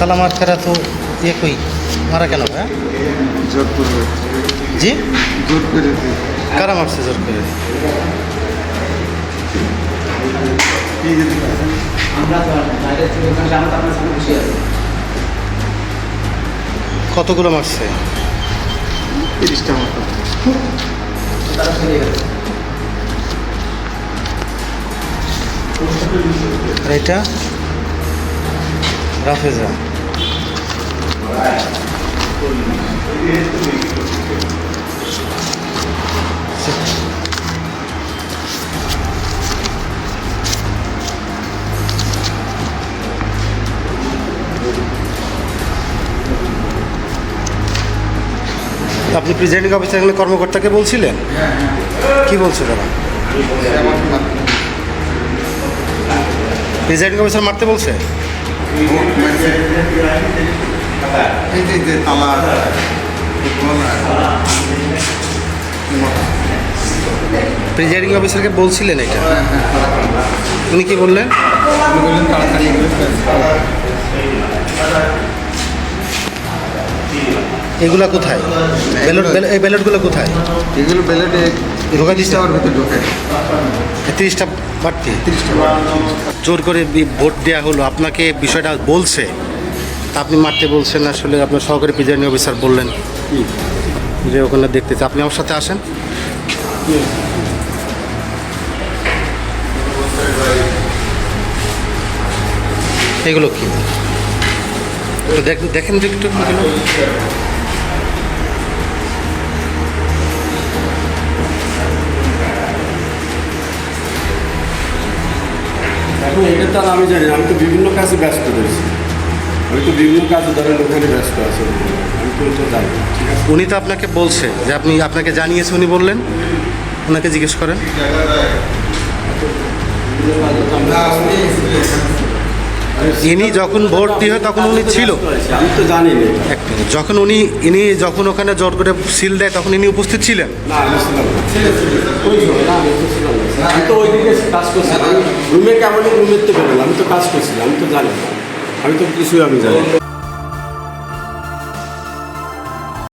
তালা ফেরা তো ইয়ে কই? মারা কেন জোর করে জি? জোর করে কারা মারছে জোর করে? কতগুলো মারছে? তিরিশটা মতো এটা? রাফেজা। আপনি প্রেসিডেন্ট অফিসার কর্মকর্তাকে বলছিলেন কি বলছে তারা প্রেসিডেন্ট অফিসার মারতে বলছে। এই যে তালা প্রিজাইডিং অফিসারকে বলছিলেন এটা? উনি কি বললেন? বললেন তাড়াতাড়ি এগুলো কোথায়? ব্যালট এই ব্যালটগুলো কোথায়? এগুলো ব্যালেটে ঢোকা দিচ্ছে? তিরিশটা ওর ভিতরে ঢোকে তিরিশটা বাড়তি? তিরিশটা জোর করে ভোট দেওয়া হলো। আপনাকে বিষয়টা বলছে। আপনি মারতে বলছেন, আসলে আপনার সহকারী প্রিজাইডিং অফিসার বললেন। যে ওখানে দেখতে চাই। আপনি আমার সাথে আসেন। এগুলো কি? দেখেন তো একটু। এটা তো আমি জানি আমি তো বিভিন্ন কাজে ব্যস্ত রয়েছি। আমি তো বিভিন্ন কাজে ধরেন ওখানে ব্যস্ত আছি। আমি তো জানি। ঠিক আছে? উনি তো আপনাকে বলছে যে আপনি আপনাকে জানিয়েছে উনি বললেন। ওনাকে জিজ্ঞেস করেন। ইনি যখন ভর্তি হয় তখন উনি ছিল। আমি তো জানি না। এটা। এক মিনিট যখন উনি ইনি যখন ওখানে জোর করে সিল দেয় তখন ইনি উপস্থিত ছিলেন? না আমি ছিলাম না। ওই সময় না, আমি তো ছিলাম না। আমি তো ওইদিকে কাজ করছিলাম। রুমে কেমন রুমের তো বেরোলাম আমি তো কাজ করছিলাম আমি তো জানি না। আমি তো কিছুই আমি জানি না